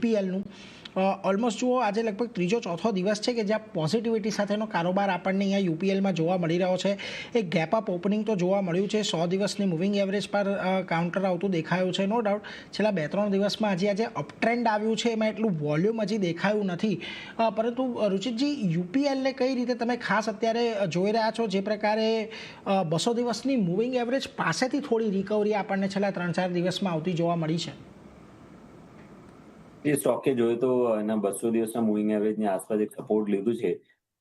યુપીએલનું almost જુઓ, આજે લગભગ ત્રીજો ચોથો દિવસ છે કે જ્યાં પોઝિટિવિટી સાથેનો કારોબાર આપણને અહીંયા યુપીએલમાં જોવા મળી રહ્યો છે. એક ગેપ અપ ઓપનિંગ તો જોવા મળ્યું છે. સો દિવસની મૂવિંગ એવરેજ પર કાઉન્ટર આવતું દેખાયું છે નો ડાઉટ છેલ્લા બે ત્રણ દિવસમાં હજી આજે અપટ્રેન્ડ આવ્યું છે, એમાં એટલું વોલ્યુમ હજી દેખાયું નથી. પરંતુ, રુચિતજી, યુપીએલને કઈ રીતે તમે ખાસ અત્યારે જોઈ રહ્યા છો? જે પ્રકારે બસો દિવસની મૂવિંગ એવરેજ પાસેથી થોડી રિકવરી આપણને છેલ્લા ત્રણ ચાર દિવસમાં આવતી જોવા મળી છે. જે સ્ટોકે જોયું તો એના બસો દિવસના મૂવિંગ એવરેજની આસપાસ એક સપોર્ટ લીધું છે.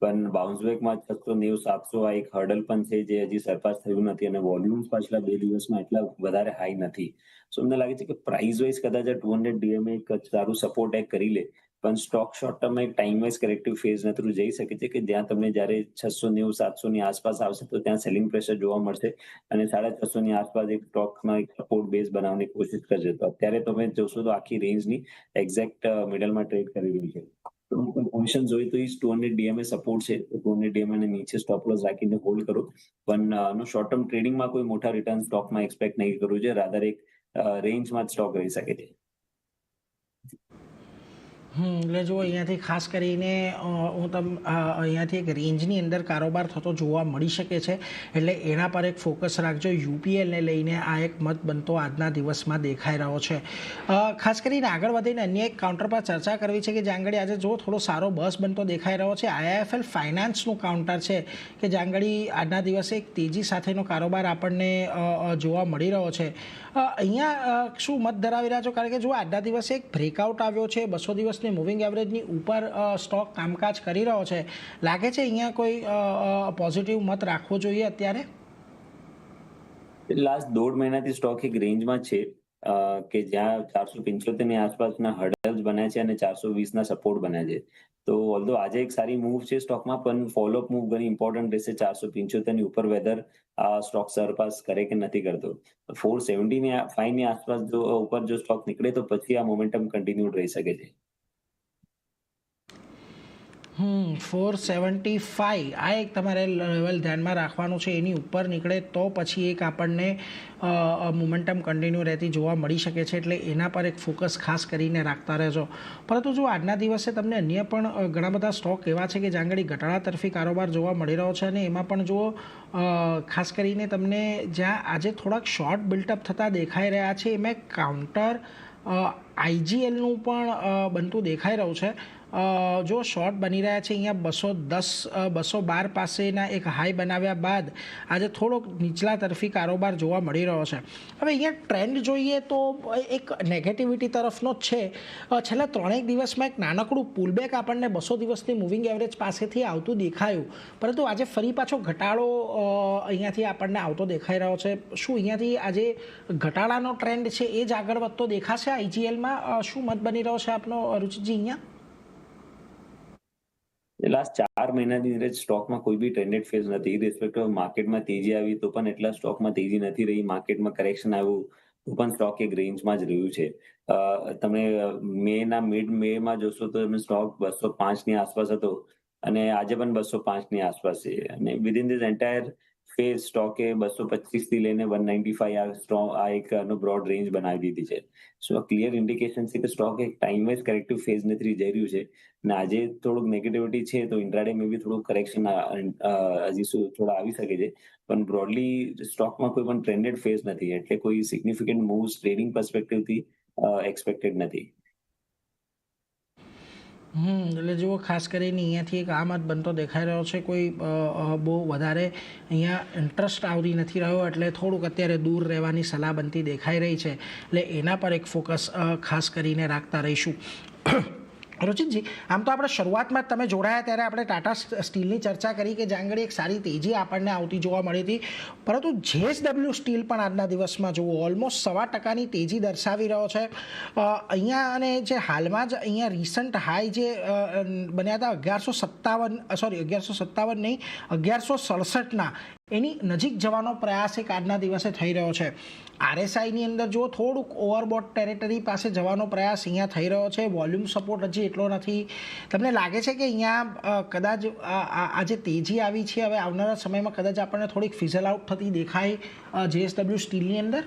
પણ બાઉન્સ બેકમાં છસો નેવું, સાતસો આ એક હર્ડલ પણ છે જે હજી સરપાસ થયું નથી અને વોલ્યુમ્સ પાછલા બે દિવસમાં એટલા વધારે હાઈ નથી. સો મને લાગે છે કે પ્રાઇસ વાઇઝ કદાચ ટુ હંડ્રેડ ડીએમએ એક સારું સપોર્ટ એક કરી લે. પણ સ્ટોક શોર્ટ ટર્મ એક time wise corrective phase through જઈ શકે છે કે જ્યાં તમને જ્યારે છસો નેવું, સાતસો ની આસપાસ આવશે તો ત્યાં સેલિંગ પ્રેશર જોવા મળશે અને સાડા છસો ની આસપાસ એક સ્ટોકમાં એક સપોર્ટ બેઝ બનાવવાની કોશિશ કરશે તો અત્યારે તમે જોશો તો આખી રેન્જની એક્ઝેક્ટ મિડલમાં ટ્રેડ કરી રહ્યું છે. પોઝિશન જોઈએ તો ટુ હંડ્રેડ ડીએમએ સપોર્ટ છે. ટુ હંડ્રેડ ડીએમએ નીચે સ્ટોપ લોસ રાખીને હોલ્ડ કરો. પણ શોર્ટ ટર્મ ટ્રેડિંગમાં કોઈ મોટા રિટર્ન સ્ટોકમાં એક્સપેક્ટ નહીં કરવું છે રાધર એક રેન્જમાં જ સ્ટોક રહી શકે છે. એટલે જો અહીંયાથી ખાસ કરીને હું તમ અહીંયાથી એક રેન્જની અંદર કારોબાર થતો જોવા મળી શકે છે. એટલે એના પર એક ફોકસ રાખજો. યુપીએલને લઈને આ એક મત બનતો આજના દિવસમાં દેખાઈ રહ્યો છે. ખાસ કરીને આગળ વધીને અન્ય એક કાઉન્ટર પર ચર્ચા કરવી છે કે આગળ આજે જો થોડો સારો બસ બનતો દેખાઈ રહ્યો છે. આઈઆઈએફએલ ફાઇનાન્સનું કાઉન્ટર છે કે આગળ આજના દિવસે એક તેજી સાથેનો કારોબાર આપણને જોવા મળી રહ્યો છે. અહીંયા શું મત ધરાવી રહ્યા છો? કારણ કે જો આજના દિવસે એક બ્રેકઆઉટ આવ્યો છે. બસો દિવસની મૂવિંગ એવરેજની ઉપર સ્ટોક કામકાજ કરી રહ્યો છે. લાગે છે અહીંયા કોઈ પોઝિટિવ મત રાખવો જોઈએ અત્યારે? લાસ્ટ દોઢ મહિનાથી સ્ટોક એક રેન્જમાં છે. કે જ્યાં ચારસો પંચોતેરની આસપાસના હર્ડલ્સ બન્યા છે અને ચારસો વીસ ના સપોર્ટ બન્યા છે. તો ઓલધો આજે એક સારી મૂવ છે સ્ટોકમાં પણ ફોલોઅપ મૂવ ઘણી ઇમ્પોર્ટન્ટ રહેશે ચારસો પંચોતેરની ઉપર વેધર આ સ્ટોક સરપાસ કરે કે નથી કરતો. ફોર સેવન્ટી ની ફાઈવની આસપાસ જો, ઉપર જો સ્ટોક નીકળે તો પછી આ મોમેન્ટમ કન્ટિન્યુ રહી શકે છે. હમ ફોર સેવન્ટી ફાઈવ આ એક તમારે લેવલ ધ્યાનમાં રાખવાનું છે. એની ઉપર નીકળે તો પછી એક આપણને મુમેન્ટમ કન્ટિન્યુ રહેતી જોવા મળી શકે છે. એટલે એના પર એક ફોકસ ખાસ કરીને રાખતા રહેજો. પરંતુ જો આજના દિવસે તમને અન્ય પણ ઘણા બધા સ્ટોક એવા છે કે જ્યાં આગળ ઘટાડા તરફી કારોબાર જોવા મળી રહ્યો છે અને એમાં પણ જુઓ ખાસ કરીને તમને જ્યાં આજે થોડાક શોર્ટ બિલ્ટઅપ થતા દેખાઈ રહ્યા છે. એમાં કાઉન્ટર આઈજીએલનું પણ બનતું દેખાઈ રહ્યું છે. જો શોર્ટ બની રહ્યા છે, અહીંયા બસો દસ બસો બાર પાસેના એક હાઈ બનાવ્યા બાદ આજે થોડોક નીચલા તરફી કારોબાર જોવા મળી રહ્યો છે. હવે અહીંયા ટ્રેન્ડ જોઈએ તો એક નેગેટિવિટી તરફનો જ છે. છેલ્લા ત્રણેક દિવસમાં એક નાનકડું પુલબેક આપણને બસો દિવસની મૂવિંગ એવરેજ પાસેથી આવતું દેખાયું. પરંતુ આજે ફરી પાછો ઘટાડો અહીંયાથી આપણને આવતો દેખાઈ રહ્યો છે. શું અહીંયાથી આજે ઘટાડાનો ટ્રેન્ડ છે એ જ આગળ વધતો દેખાશે આઈજીએલમાં શું મત બની રહ્યો છે આપનો રુચિજી અહીંયા? લાસ્ટ ચાર મહિનાની અંદર સ્ટોકમાં કોઈ બી ટ્રેન્ડેડ ફેઝ નથી. રિસ્પેક્ટ માર્કેટમાં તેજી આવી તો પણ એટલા સ્ટોકમાં તેજી નથી રહી. માર્કેટમાં કરેક્શન આવ્યું તો પણ સ્ટોક એક રેન્જમાં જ રહ્યું છે. તમે મે ના મિડ મે માં જોશો તો સ્ટોક બસો પાંચની આસપાસ હતો અને આજે પણ બસો પાંચની આસપાસ છે. અને વિધિન ધીસ એન્ટાયર ફેઝ સ્ટોકે બસો પચીસથી લઈને વન નાઇન્ટી ફાઈવ આ સ્ટોક આ એક બ્રોડ રેન્જ બનાવી દીધી છે. સો ક્લિયર ઇન્ડિકેશન છે કે સ્ટોક એક ટાઈમ વાઇઝ કરેક્ટિવ ફેઝ નથી જઈ રહ્યું છે. અને આજે થોડુંક નેગેટિવિટી છે તો ઇન્ટ્રાડે મે બી થોડુંક કરેક્શન હજી શું થોડા આવી શકે છે. પણ બ્રોડલી સ્ટોકમાં કોઈ પણ ટ્રેન્ડેડ ફેઝ નથી. એટલે કોઈ સિગ્નિફિકન્ટ મૂવ્સ ટ્રેડિંગ પર્સપેક્ટિવથી એક્સપેક્ટેડ નથી. હમ, એટલે જુઓ, ખાસ કરીને અહીંયાથી એક આ મત બનતો દેખાઈ રહ્યો છે. કોઈ બહુ વધારે અહીંયા ઇન્ટરેસ્ટ આવતી નથી રહ્યો, એટલે થોડુંક અત્યારે દૂર રહેવાની સલાહ બનતી દેખાઈ રહી છે. એટલે એના પર એક ફોકસ ખાસ કરીને રાખતા રહીશું. રુચિતજી આમ તો આપણે શરૂઆતમાં તમે જોડાયા ત્યારે આપણે ટાટા સ્ટીલની ચર્ચા કરી કે જાંગડી એક સારી તેજી આપણને આવતી જોવા મળી હતી. પરંતુ જેએસડબલ્યુ સ્ટીલ પણ આજના દિવસમાં જુઓ ઓલમોસ્ટ સવા ટકાની તેજી દર્શાવી રહ્યો છે. અહીંયા અને જે હાલમાં જ અહીંયા રિસન્ટ હાઈ જે બન્યા હતા અગિયારસો સત્તાવન સોરી અગિયારસો સત્તાવન નહીં, અગિયારસો સડસઠના એની નજીક જવાનો પ્રયાસ એક આજના દિવસે થઈ રહ્યો છે. આરએસઆઈની અંદર જો થોડુંક ઓવરબોટ ટેરેટરી પાસે જવાનો પ્રયાસ અહીંયા થઈ રહ્યો છે. વોલ્યુમ સપોર્ટ હજી એટલો નથી. તમને લાગે છે કે અહીંયા કદાચ આ આ- આ જે તેજી આવી છે, હવે આવનારા સમયમાં કદાચ આપણને થોડીક ફિઝલ આઉટ થતી દેખાય જેએસડબલ્યુ સ્ટીલની અંદર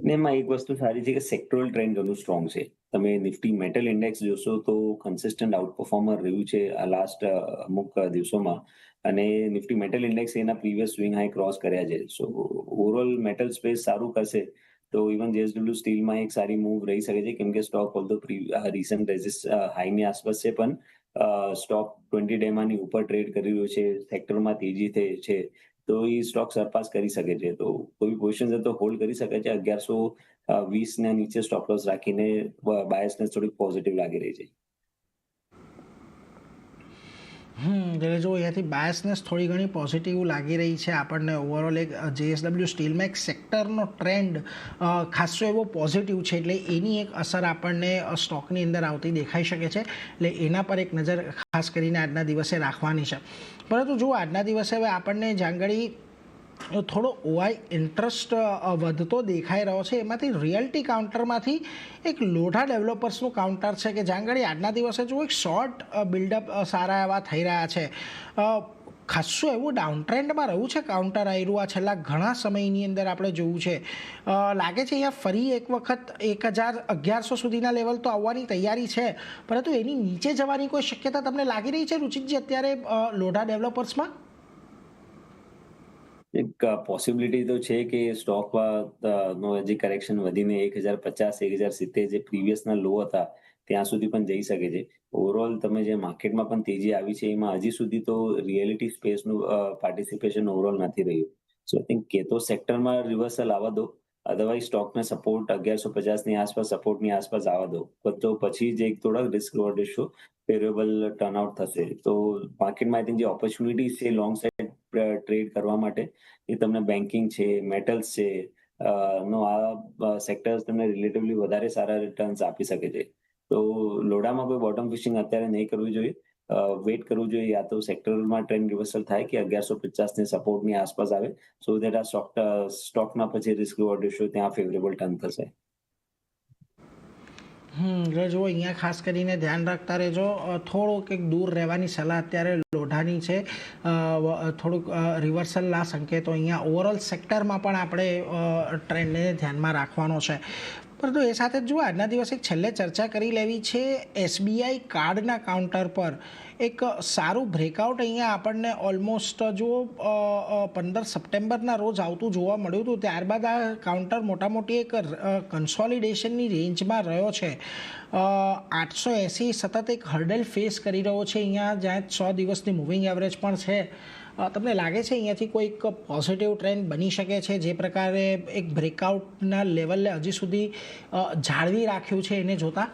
ને એમાં એક વસ્તુ સારી છે કે સેક્ટોરલ ટ્રેન્ડ ઘણું સ્ટ્રોંગ છે તમે નિફ્ટી મેટલ ઇન્ડેક્સ જોશો તો કન્સિસ્ટન્ટ આઉટ પરફોર્મર રહ્યું છે આ લાસ્ટ અમુક દિવસોમાં અને નિફ્ટી મેટલ ઇન્ડેક્સ એના પ્રીવિયસ સ્વિંગ હાઈ ક્રોસ કર્યા છે સો ઓવરઓલ મેટલ સ્પેસ સારું કરશે તો ઇવન જેએસડબલ્યુ સ્ટીલમાં એક સારી મૂવ રહી શકે છે કેમ કે સ્ટોક ઓલ રિસન્ટ રેઝિસ્ટ હાઈની આસપાસ છે પણ સ્ટોક ટ્વેન્ટી ડેમાંની ઉપર ટ્રેડ કરી રહ્યો છે સેક્ટરમાં તેજી થઈ છે તો એ સ્ટોક સરપાસ કરી શકે છે. તો કોઈ પોઝિશન તો હોલ્ડ કરી શકે છે. અગિયારસો વીસ ના નીચે સ્ટોપ લોસ રાખીને બાયસને થોડીક પોઝિટિવ લાગી રહી છે. હમ, એટલે જો અહીંયાથી બાયસનેસ થોડી ઘણી પોઝિટિવ લાગી રહી છે આપણને ઓવરઓલ એક જેએસડબલ્યુ સ્ટીલમાં એક સેક્ટરનો ટ્રેન્ડ ખાસો એવો પોઝિટિવ છે. એટલે એની એક અસર આપણને સ્ટોકની અંદર આવતી દેખાઈ શકે છે. એટલે એના પર એક નજર ખાસ કરીને આજના દિવસે રાખવાની છે. પરંતુ જો આજના દિવસે હવે આપણને જાંગળી થોડો ઓઆઈ ઇન્ટરેસ્ટ વધતો દેખાઈ રહ્યો છે. એમાંથી રિયલ્ટી કાઉન્ટરમાંથી એક લોઢા ડેવલપર્સનું કાઉન્ટર છે કે જાંગળી આજના દિવસે જો એક શોર્ટ બિલ્ડઅપ સારા એવા થઈ રહ્યા છે. ખાસું એવું ડાઉન ટ્રેન્ડમાં રહ્યું છે કાઉન્ટર આયરું. આ છેલ્લા ઘણા સમયની અંદર આપણે જોયું છે. લાગે છે અહીંયા ફરી એક વખત એક હજાર અગિયારસો સુધીના લેવલ તો આવવાની તૈયારી છે. પરંતુ એની નીચે જવાની કોઈ શક્યતા તમને લાગી રહી છે રુચિતજી અત્યારે લોઢા ડેવલપર્સમાં એક પોસિબિલિટી તો છે કે સ્ટોકમાં નો હજી કરેક્શન વધીને એક હજાર પચાસ, એક હજાર સિત્તેર જે પ્રીવિયસના લો હતા, ત્યાં સુધી પણ જઈ શકે છે. ઓવરઓલ તમે જે માર્કેટમાં પણ તેજી આવી છે, એમાં હજી સુધી તો રિયાલિટી સ્પેસનું પાર્ટિસિપેશન ઓવરઓલ નથી રહ્યું. સો આઈ થિંક કે તો સેક્ટરમાં રિવર્સલ આવવા દો. અધરવાઇઝ સ્ટોકને સપોર્ટ અગિયારસો પચાસની આસપાસ સપોર્ટની આસપાસ આવવા દો તો પછી જે થોડાક risk reward ratio favourable turnout થશે તો માર્કેટમાં આઈ થિંક જે ઓપોર્ચ્યુનિટીઝ છે લોંગ સાઇડ ટ્રેડ કરવા માટે એ તમને બેન્કિંગ છે મેટલ્સ છે નો આ સેક્ટર્સ તમને રિલેટિવલી વધારે સારા રિટર્ન્સ આપી શકે છે તો લોડામાં કોઈ બોટમ ફિશિંગ અત્યારે નહીં કરવી જોઈએ વેઇટ કરવું જોઈએ યા તો સેક્ટરમાં ટ્રેન્ડ રિવર્સલ થાય કે અગિયારસો પચાસની સપોર્ટની આસપાસ આવે. સો દેટ આ સ્ટોક સ્ટોકના પછી રિસ્ક રિવોર્ડ રેશિયો ત્યાં ફેવરેબલ ટર્ન થશે. હમ, જો અહીંયા ખાસ કરીને ધ્યાન રાખતા રહેજો. થોડુંક એક દૂર રહેવાની સલાહ અત્યારે લોઢાની છે. થોડુંક રિવર્સલના સંકેતો અહીંયા ઓવરઓલ સેક્ટરમાં પણ આપણે ટ્રેન્ડને ધ્યાનમાં રાખવાનો છે. પરંતુ એ સાથે જ જુઓ આજના દિવસે છેલ્લે ચર્ચા કરી લેવી છે એસબીઆઈ કાર્ડના કાઉન્ટર પર. એક સારું બ્રેકઆઉટ અહીંયા આપણને ઓલમોસ્ટ જો પંદર સપ્ટેમ્બરના રોજ આવતું જોવા મળ્યું હતું, ત્યારબાદ આ કાઉન્ટર મોટા મોટી એક કન્સોલિડેશનની રેન્જમાં રહ્યો છે. આઠસો એંસી સતત એક હર્ડલ ફેસ કરી રહ્યો છે અહીંયા, જ્યાં સો દિવસની મૂવિંગ એવરેજ પણ છે. તમને લાગે છે અહીંયાથી કોઈક પોઝિટિવ ટ્રેન્ડ બની શકે છે? જે પ્રકારે એક બ્રેકઆઉટના લેવલે હજી સુધી જાળવી રાખ્યું છે એને જોતા?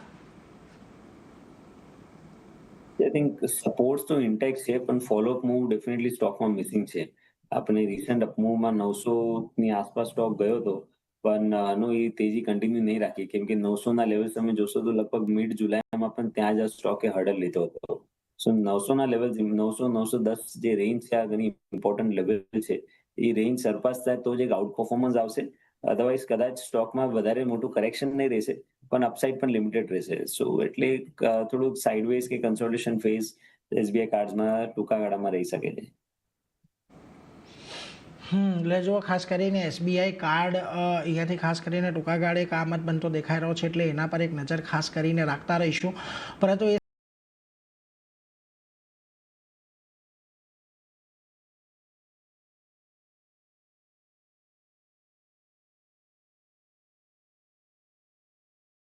આઈ થિંક સપોર્ટ તો ઇન્ટેક્ટ છે, પણ ફોલોઅપ મૂવ ડેફિનેટલી સ્ટોકમાં મિસિંગ છે. આપણે રિસન્ટ અપમૂવમાં નવસો ની આસપાસ સ્ટોક ગયો હતો, પણ આનો એ તેજી કન્ટિન્યુ નહીં રાખી. કેમ કે નવસો ના લેવલ તમે જોશો તો લગભગ મિડ જુલાઈમાં પણ ત્યાં જ સ્ટોકે હર્ડલ લીધો હતો. સો નવસો ના લેવલ નવસો નવસો દસ જે રેન્જ છે આ ઘણી ઇમ્પોર્ટન્ટ લેવલ છે એ રેન્જ સરપાસ થાય તો જ એક આઉટ પરફોર્મન્સ આવશે અધરવાઇઝ કદાચ સ્ટોકમાં વધારે મોટું કરેક્શન નહીં રહેશે પણ અપસાઇડ પણ લિમિટેડ રહેશે સો એટલે થોડુંક સાઇડવેઝ કે કન્સોલ્ટેશન ફેઝ એસબીઆઈ કાર્ડ્સમાં ટૂંકા ગાળામાં રહી શકે છે। હમ, એટલે જો ખાસ કરીને એસબીઆઈ કાર્ડ અહીંયાથી ખાસ કરીને ટૂંકા ગાળે કામ જ બનતો દેખાઈ રહ્યો છે, એટલે એના પર એક નજર ખાસ કરીને રાખતા રહીશું. પરંતુ એ